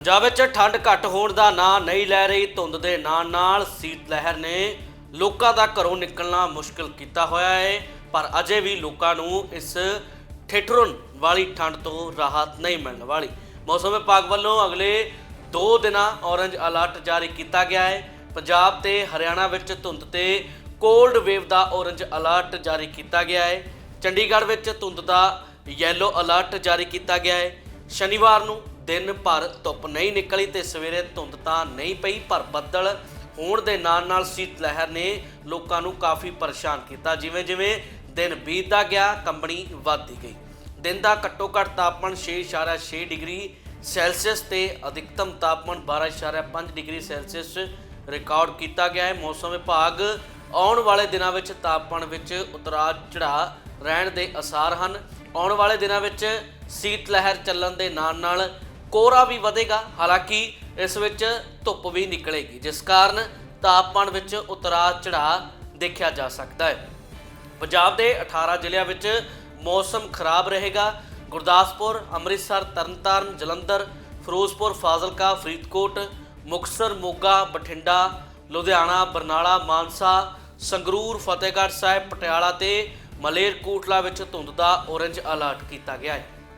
ਪੰਜਾਬ ਵਿੱਚ ਠੰਡ ਘੱਟ ਹੋਣ ਦਾ ਨਾਂ ਨਹੀਂ ਲੈ ਰਹੀ, ਧੁੰਦ ਦੇ ਨਾਲ ਨਾਲ ਸੀਤ ਲਹਿਰ ਨੇ ਲੋਕਾਂ ਦਾ ਘਰੋਂ ਨਿਕਲਣਾ ਮੁਸ਼ਕਲ ਕੀਤਾ ਹੋਇਆ ਹੈ ਪਰ ਅਜੇ ਵੀ ਲੋਕਾਂ ਨੂੰ ਇਸ ਠਿਠੁਰਨ ਵਾਲੀ ਠੰਡ ਤੋਂ ਰਾਹਤ ਨਹੀਂ ਮਿਲਣ ਵਾਲੀ। ਮੌਸਮ ਵਿਭਾਗ ਵੱਲੋਂ ਅਗਲੇ 2 ਦਿਨਾਂ ਔਰੰਜ ਅਲਰਟ ਜਾਰੀ ਕੀਤਾ ਗਿਆ ਹੈ ਪੰਜਾਬ ਤੇ ਹਰਿਆਣਾ ਵਿੱਚ ਧੁੰਦ ਤੇ ਕੋਲਡ ਵੇਵ ਦਾ ਔਰੰਜ ਅਲਰਟ ਜਾਰੀ ਕੀਤਾ ਗਿਆ ਹੈ ਚੰਡੀਗੜ੍ਹ ਵਿੱਚ ਧੁੰਦ ਦਾ ਯੈਲੋ ਅਲਰਟ ਜਾਰੀ ਕੀਤਾ ਗਿਆ ਹੈ ਸ਼ਨੀਵਾਰ ਨੂੰ ਦਿਨ ਭਰ ਧੁੱਪ ਨਹੀਂ ਨਿਕਲੀ ਤੇ ਸਵੇਰੇ ਧੁੰਦ ਤਾਂ ਨਹੀਂ ਪਈ, ਪਰ ਬੱਦਲ ਹੋਣ ਦੇ ਨਾਲ ਨਾਲ ਸੀਤ ਲਹਿਰ ਨੇ ਲੋਕਾਂ ਨੂੰ ਕਾਫੀ ਪਰੇਸ਼ਾਨ ਕੀਤਾ। ਜਿਵੇਂ ਜਿਵੇਂ ਦਿਨ ਬੀਤਦਾ ਗਿਆ, ਕੰਬਣੀ ਵੱਧਦੀ ਗਈ। ਦਿਨ ਦਾ ਘੱਟੋ ਘੱਟ ਤਾਪਮਾਨ 6.6 ਡਿਗਰੀ ਸੈਲਸੀਅਸ ਤੇ ਅਧਿਕਤਮ ਤਾਪਮਾਨ 12.5 ਡਿਗਰੀ ਸੈਲਸੀਅਸ ਰਿਕਾਰਡ ਕੀਤਾ ਗਿਆ ਹੈ। ਮੌਸਮ ਵਿਭਾਗ ਆਉਣ ਵਾਲੇ ਦਿਨਾਂ ਵਿੱਚ ਤਾਪਮਾਨ ਵਿੱਚ ਉਤਰਾਅ ਚੜਾਅ ਰਹਿਣ ਦੇ ਅਸਾਰ ਹਨ। ਆਉਣ ਵਾਲੇ ਦਿਨਾਂ ਵਿੱਚ ਸੀਤ ਲਹਿਰ ਚੱਲਣ ਦੇ ਨਾਲ ਨਾਲ ਕੋਹਰਾ ਵੀ ਵਧੇਗਾ, ਹਾਲਾਂਕਿ ਇਸ ਵਿੱਚ ਧੁੱਪ ਵੀ ਨਿਕਲੇਗੀ, ਜਿਸ ਕਾਰਨ ਤਾਪਮਾਨ ਵਿੱਚ ਉਤਰਾਅ ਚੜਾਅ ਦੇਖਿਆ ਜਾ ਸਕਦਾ ਹੈ। ਪੰਜਾਬ ਦੇ 18 ਜ਼ਿਲ੍ਹਿਆਂ ਵਿੱਚ ਮੌਸਮ ਖਰਾਬ ਰਹੇਗਾ। ਗੁਰਦਾਸਪੁਰ, ਅੰਮ੍ਰਿਤਸਰ, ਤਰਨਤਾਰਨ, ਜਲੰਧਰ, ਫਿਰੋਜ਼ਪੁਰ, ਫਾਜ਼ਿਲਕਾ, ਫਰੀਦਕੋਟ, ਮੁਕਤਸਰ, ਮੋਗਾ, ਬਠਿੰਡਾ, ਲੁਧਿਆਣਾ, ਬਰਨਾਲਾ, ਮਾਨਸਾ, ਸੰਗਰੂਰ, ਫਤਿਹਗੜ੍ਹ ਸਾਹਿਬ, ਪਟਿਆਲਾ ਤੇ ਮਲੇਰਕੋਟਲਾ ਵਿੱਚ ਧੁੰਦ ਦਾ ਔਰੰਜ ਅਲਰਟ ਕੀਤਾ ਗਿਆ ਹੈ।